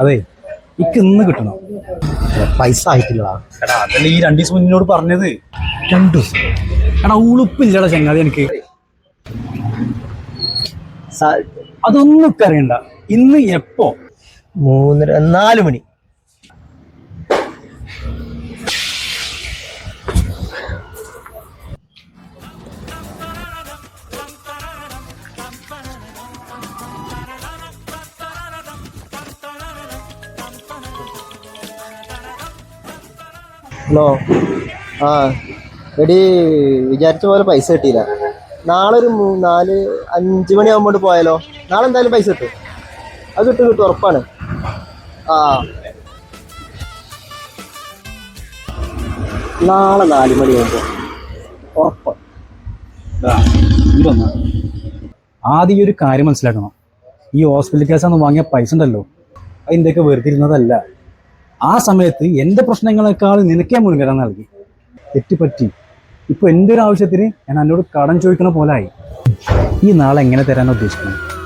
അതെ ഇക്ക് ഇന്ന് കിട്ടണം. പൈസ ആയിട്ടില്ല എടാ അതല്ലേ ഈ രണ്ടു ദിവസം മുന്നോട് പറഞ്ഞത്? രണ്ടു ദിവസം. എടാ ഉളുപ്പില്ലടാ ചങ്ങാതി എനിക്ക്. അതൊന്നും ഒക്കെ അറിയണ്ട. ഇന്ന് എപ്പോ? മൂന്നര നാല് മണി. ഹലോ ആ. എടി വിചാരിച്ച പോലെ പൈസ കിട്ടിയില്ല. നാളെ ഒരു നാല് അഞ്ച് മണിയാകുമ്പോൾ പോയാലോ? നാളെ എന്തായാലും പൈസ കിട്ടും. അത് കിട്ടും കിട്ടും ഉറപ്പാണ്. ആ. നാളെ നാല് മണിയാകുമ്പോൾ ഉറപ്പ്. ആദ്യം ഈ ഒരു കാര്യം മനസ്സിലാക്കണം. ഈ ഹോസ്പിറ്റൽ കേസാന്ന് വാങ്ങിയ പൈസ ഉണ്ടല്ലോ. അതിന്റെയൊക്കെ വെറുതെ ഇരുന്നതല്ല. ആ സമയത്ത് എന്റെ പ്രശ്നങ്ങളെക്കാൾ നിനക്കേ മുൻഗണന നൽകി. തെറ്റുപറ്റി. ഇപ്പൊ എന്റെ ഒരു ആവശ്യത്തിന് ഞാൻ എന്നോട് കടം ചോദിക്കണ പോലായി ഈ നാളെ എങ്ങനെ തരാനാണ് ഉദ്ദേശിക്കുന്നത്?